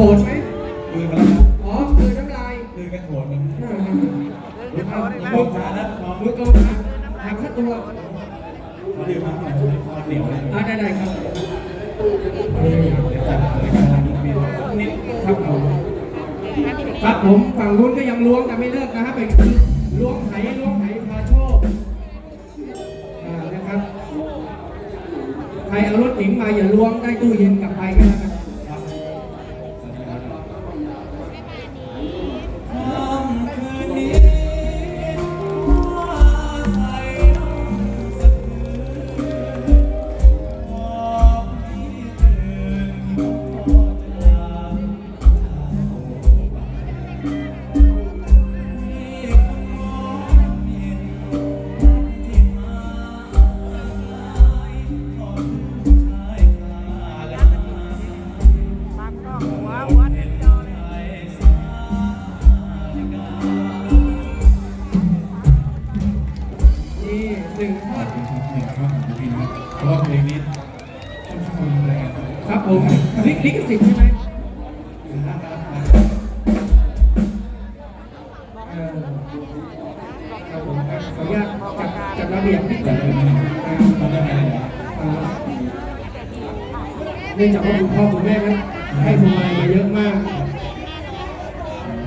โหดไหมคืนมาแล้วครับอ๋อคือน้ำลายคืนกันโหดมันอ่าบอกขานะน้องมือกองขาหักข้าตัวเขาดื่มมาที่ไหนคอเหนียวเลยอ่าได้ได้ครับเดี๋ยวจัดรายการทางมีนิดครับผมครับผมฝั่งนู้นก็ยังล้วงแต่ไม่เลิกนะฮะเป็นล้วงไหล้วงไหพาโชคอ่านะครับ ใครเอารถเก๋งมาอย่าล้วงได้ตู้เย็นกลับไปกันครับ หนึ่งครับผมพี่นะเพราะว่าเพลงนี้ค่อนข้างรุนแรงครับผมลิลิขสิทธิ์ใช่ไหมเออครับผมครับขออนุญาตจัดจัดระเบียบนิดหนึ่งเนื่องจากว่าคุณพ่อคุณแม่นั้นให้พวงมาลัยมาเยอะมาก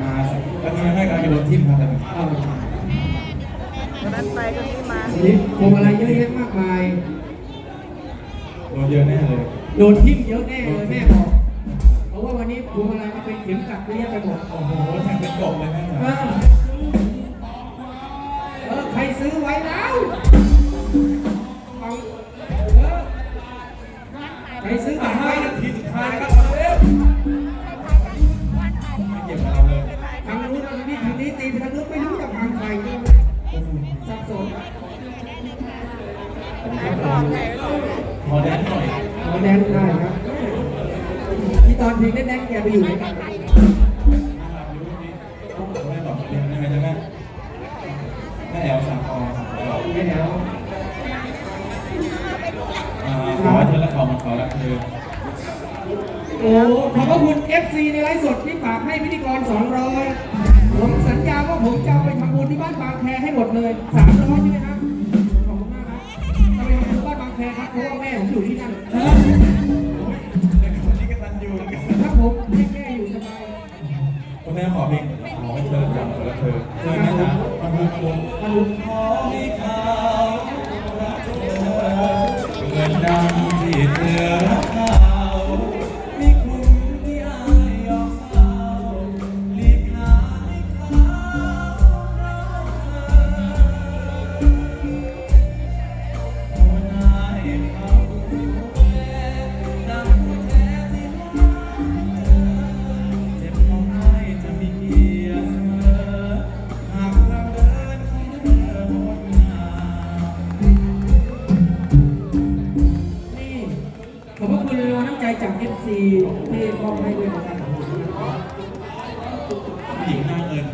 มาสิแล้วนี่ให้การกระโดดทิ่มครับแต่ เอ่อวันนั้นไปก็นี่มาวันนี้พวงมาลัยเยอะแยะมากมาย โดนเยอะแน่เลย โดนทิ่มเยอะแน่เลยแม่บอก เพราะว่าวันนี้พวงมาลัยมาเป็นเข็มกัดเยอะแยะไปหมด โอ้โหแทงเป็นกบเลยแม่เอจ๋าอเออใครซื้อไว้แล้วเอาเออใครซื้อบัตรห้าไว้นานะทีสุดท้ายครับมาเร็วไม่เก็บกับเราเลยทางนู้นทางนี้ทางนี้ตีไปทางนู้นไม่รู้จะทางใคร พอแดนหน่อยขอแดนได้ครับที่ตอนเพลงแดนๆแกไปอยู่ไหนกันนะครับรู้นี่แม่บอกเรียนยังไงจ๊ะแม่แม่แอลสามคอครับไม่แล้วอ่าขอเธอและเขามันขอรักเธอโอ้ขอบพระคุณ FC ในไลฟ์สดที่ฝากให้พิธีกร 200 ผมสัญญาว่าผมจะไปทำบุญที่บ้านบางแคให้หมดเลย 300 ใช่ไหมครับ จ๋าทำบุญบุญมขอให้เขารักเธอเหมือนดัง FC ที่มอบให้ด้วยนะครับผู้หญิงหน้าเงิน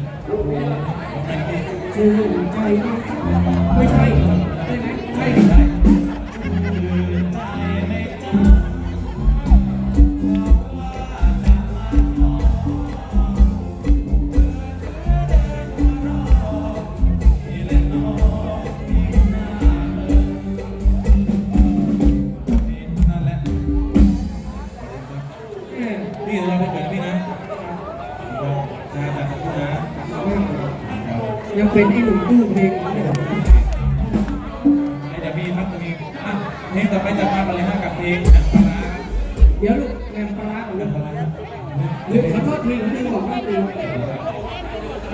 ของใครพี่ชื่อใจไม่ใช่ ยังเป็นไอ้หนุ่มดื้อเพลงอยู่เดี๋ยวพี่ครับจะมีอะเพลงต่อไปจะมาเลยฮะกับเพลงแหนังปลาร้าเดี๋ยวลูกแรมปลาร้าเอาหลูนังปลาร้าหรือขอโทษทีผมลืมบอกว่าเพลง